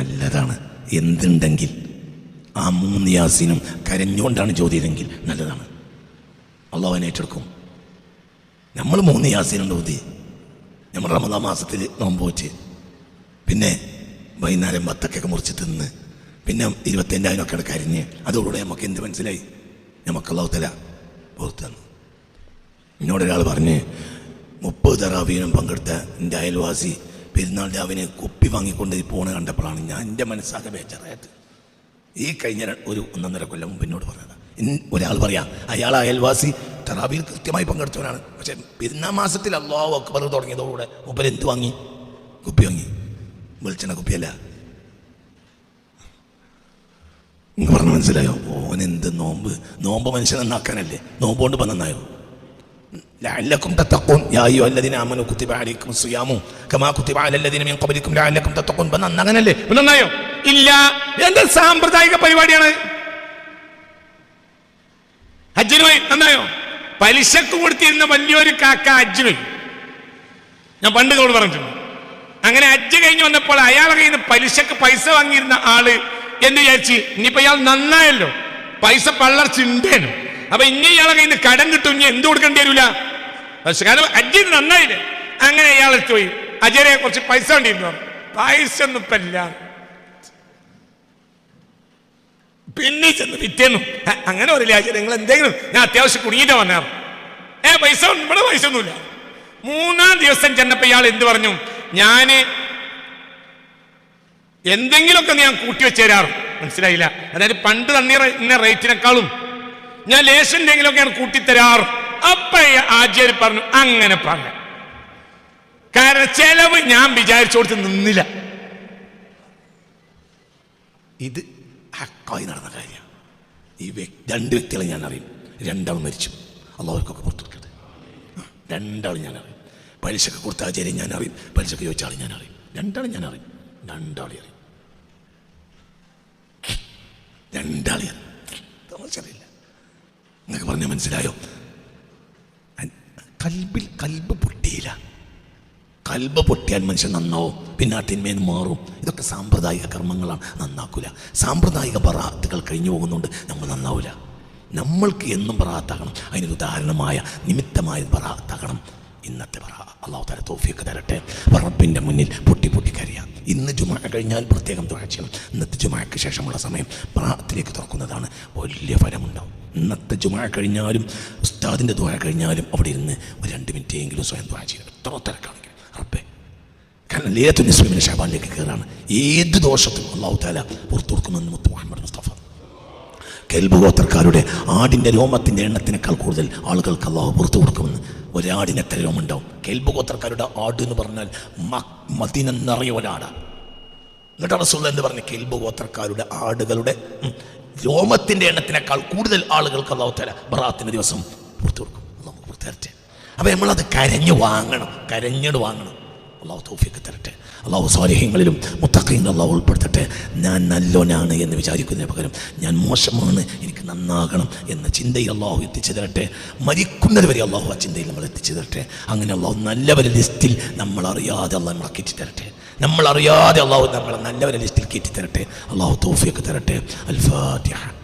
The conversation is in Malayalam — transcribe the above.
നല്ലതാണ്. എന്തുണ്ടെങ്കിൽ ആ മൂന്ന് യാസീനും കരഞ്ഞുകൊണ്ടാണ് ചോദ്യതെങ്കിൽ നല്ലതാണ്. അള്ളാഹു അവനെ ഏറ്റെടുക്കും. നമ്മൾ മൂന്ന് യാസീനും ഓതി നമ്മൾ റമദാ മാസത്തിൽ നോമ്പ് വെച്ച് പിന്നെ വൈകുന്നേരം വത്തക്കൊക്കെ മുറിച്ച് തിന്ന്. പിന്നെ ഇരുപത്തഞ്ചായിരമൊക്കെ കരിഞ്ഞ്. അതോടുകൂടെ നമുക്ക് എന്ത് മനസ്സിലായി? നമുക്ക് അള്ളാഹുത്തല തല പുറത്തു തന്നു. എന്നോട് ഒരാൾ പറഞ്ഞ് മുപ്പത് തറാവീനും പങ്കെടുത്ത എന്റെ അയൽവാസി പെരുന്നാൾ രാവിനെ കുപ്പി വാങ്ങിക്കൊണ്ട് പോണ കണ്ടപ്പോഴാണ് ഞാൻ എന്റെ മനസ്സാകെ ബേച്ചറായത് ഈ കഴിഞ്ഞ ഒരു ഒന്നൊന്നര കൊല്ലം മുമ്പ് എന്നോട് പറഞ്ഞത്. ഒരാൾ പറയാം അയാൾ അയൽവാസി തറാവിയിൽ കൃത്യമായി പങ്കെടുത്തവനാണ്. പക്ഷെ പെരുന്നാൾ മാസത്തിൽ അള്ളാഹു അക്ബർ തുടങ്ങിയതോടുകൂടെ മുപ്പര് എന്ത് വാങ്ങി? കുപ്പി വാങ്ങി. വെളിച്ചെണ്ണ കുപ്പിയല്ല. പറഞ്ഞ മനസ്സിലായോ? ഓൻ എന്ത് നോമ്പ്? നോമ്പ് മനുഷ്യനെന്നാക്കാനല്ലേ നോമ്പ് കൊണ്ട് ഇപ്പം നന്നായോ? لعلكم تتقون يا ايها الذين امنوا كتب عليكم الصيام كما كتب على الذين من قبلكم لعلكم تتقون ഇപ്പം നന്നാകാനല്ലേ ഇപ്പം നന്നായോ ഇല്ല എന്താ സാമ്പ്രദായിക പരിപാടിയാണ് ഹജ്ജിന് പോയി നന്നായോ പലിശക്ക് കൊടുത്തിരുന്ന വലിയൊരു കാക്ക ഹജ്ജിന് പോയി ഞാൻ പണ്ട് ഇതോട് പറഞ്ഞിട്ടുണ്ട് അങ്ങനെ ഹജ്ജ് കഴിഞ്ഞ് വന്നപ്പോൾ അയാളെ കയ്യിൽ നിന്ന് പലിശക്ക് പൈസ വാങ്ങിയിരുന്ന ആള് എന്ന് വിചാരിച്ച് ഇനിയിപ്പോ ഇയാൾ നന്നായല്ലോ പൈസ പള്ളർച്ചുണ്ടേനു അപ്പൊ ഇനി ഇയാളെ കയ്യിൽ നിന്ന് കടം കിട്ടും ഇനി എന്ത് കൊടുക്കേണ്ടി വരില്ല പക്ഷെ കാരണം നന്നായില്ല? അങ്ങനെ ഇയാൾ പോയി. അജയനെ കുറച്ച് പൈസ ഉണ്ടിരുന്നു പൈസ ഒന്നും ഇപ്പൊ ഇല്ല. പിന്നെ ചെന്ന് വിറ്റേന്നു അങ്ങനെ പറയില്ല അജയ് നിങ്ങൾ എന്തെങ്കിലും ഞാൻ അത്യാവശ്യം കുടുങ്ങിയിട്ട് വന്നാർ ഏ പൈസ ഇവിടെ പൈസ ഒന്നുമില്ല. മൂന്നാം ദിവസം ചെന്നപ്പോ ഇയാൾ എന്ത് പറഞ്ഞു? ഞാൻ എന്തെങ്കിലുമൊക്കെ ഞാൻ കൂട്ടി വെച്ചേരാറ് മനസ്സിലായില്ല. അതായത് പണ്ട് തന്നീറ ഇന്ന റേറ്റിനേക്കാളും ഞാൻ ലേശം എന്തെങ്കിലുമൊക്കെ ഞാൻ കൂട്ടിത്തരാറ്. അപ്പൊ ആചാര്യ പറഞ്ഞു അങ്ങനെ പറഞ്ഞു കാരണം ചെലവ് ഞാൻ വിചാരിച്ചു കൊടുത്ത് നിന്നില്ല. ഇത് ഹക്കായി നടന്ന കാര്യം. ഈ വ്യക്തി രണ്ട് വ്യക്തികളെ ഞാൻ അറിയും. രണ്ടാൾ മരിച്ചു. അള്ളാഹുക്കൊക്കെ പുറത്തു കൊടുക്കട്ടെ രണ്ടാൾ ഞാൻ അറിയും. പലിശക്ക് കൊടുത്ത ആചാര്യം ഞാൻ അറിയും. പലിശക്ക് ചോദിച്ച ആൾ ഞാൻ അറിയും. രണ്ടാളും ഞാൻ അറിയും. രണ്ടാളെ അറിയും. രണ്ടാളെ അറിയും. നിങ്ങൾക്ക് പറഞ്ഞാൽ മനസ്സിലായോ? കൽബിൽ കൽബ് പൊട്ടിയില്ല. കൽബ് പൊട്ടിയാൽ മനുഷ്യൻ നന്നാവും പിന്നെ ആ തിന്മേന്ന് മാറും. ഇതൊക്കെ സാമ്പ്രദായിക കർമ്മങ്ങളാണ്. നന്നാക്കൂല. സാമ്പ്രദായിക പറാത്തുകൾ കഴിഞ്ഞു പോകുന്നുണ്ട്. നമ്മൾ നന്നാവില്ല നമ്മൾക്ക് എന്നും പറാത്താകണം അതിനൊരു ഉദാഹരണമായ നിമിത്തമായ പറാത്താകണം ഇന്നത്തെ പറ അള്ളാഹു തല തോഫിയൊക്കെ തരട്ടെ. പറപ്പിന്റെ മുന്നിൽ പൊട്ടി പൊട്ടി കരയാം ഇന്ന് ജുമാ കഴിഞ്ഞാൽ പ്രത്യേകം ദുആ ചെയ്യണം. ഇന്നത്തെ ജുമാക്ക് ശേഷമുള്ള സമയം പ്രാർത്ഥനയ്ക്ക് തുറക്കുന്നതാണ് വലിയ ഫലമുണ്ടാവും. ഇന്നത്തെ ജുമാ കഴിഞ്ഞാലും ഉസ്താദിന്റെ ദുആ കഴിഞ്ഞാലും അവിടെ ഇരുന്ന് ഒരു രണ്ട് മിനിറ്റെങ്കിലും സ്വയം ദുആ ചെയ്യണം. എത്ര തിരക്കാണെങ്കിൽ റബ്ബേ കാരണം ലേത്തു നിസ്ലിമിന് ഷാബാനിലേക്ക് കയറാണ്. ഏത് ദോഷത്തിനും അള്ളാഹു താല പുറത്തു കൊടുക്കുമെന്ന് മുത്ത് മുഹമ്മദ് മുസ്തഫ കെൽബ് ഗോത്രക്കാരുടെ ആടിന്റെ രോമത്തിന്റെ എണ്ണത്തിനേക്കാൾ കൂടുതൽ ആളുകൾക്ക് അള്ളാഹു പുറത്തു കൊടുക്കുമെന്ന് ഒരാടിന് എത്ര രോമം ഉണ്ടാവും കെൽബ് ഗോത്രക്കാരുടെ ആട് എന്ന് പറഞ്ഞാൽ മദീന നിറയെ ഒരാടാണ് എന്നിട്ട് എന്ന് പറഞ്ഞ? കെൽബ് ഗോത്രക്കാരുടെ ആടുകളുടെ രോമത്തിന്റെ എണ്ണത്തിനേക്കാൾ കൂടുതൽ ആളുകൾക്ക് അള്ളാഹു തല ബറാത്തിന്റെ ദിവസം പുറത്തു കൊടുക്കും. നമുക്ക് പുറത്തു തരട്ടെ. അപ്പം നമ്മളത് കരഞ്ഞു വാങ്ങണം കരഞ്ഞിട്ട് വാങ്ങണം. അള്ളാഹു തൗഫീക്ക് തരട്ടെ. അള്ളാഹു സ്വാരഹ്യങ്ങളിലും മുത്തക്കയും അള്ളാഹു ഉൾപ്പെടുത്തട്ടെ. ഞാൻ നല്ലോനാണ് എന്ന് വിചാരിക്കുന്നതിന് പകരം ഞാൻ മോശമാണ് എനിക്ക് നന്നാകണം എന്ന ചിന്തയിൽ അള്ളാഹു എത്തിച്ചു തരട്ടെ. മരിക്കുന്നത് വരെ അള്ളാഹു ആ ചിന്തയിൽ നമ്മൾ എത്തിച്ചു തരട്ടെ. അങ്ങനെ അള്ളാഹു നല്ലവരെ ലിസ്റ്റിൽ നമ്മൾ അറിയാതെ അള്ളാഹ് നമ്മളെ തരട്ടെ. നമ്മൾ അറിയാതെ അള്ളാഹു നമ്മളെ നല്ലവരെ ലിസ്റ്റിൽ കയറ്റി തരട്ടെ. അള്ളാഹു തോഫിയൊക്കെ തരട്ടെ. അൽ ഫാത്തിഹ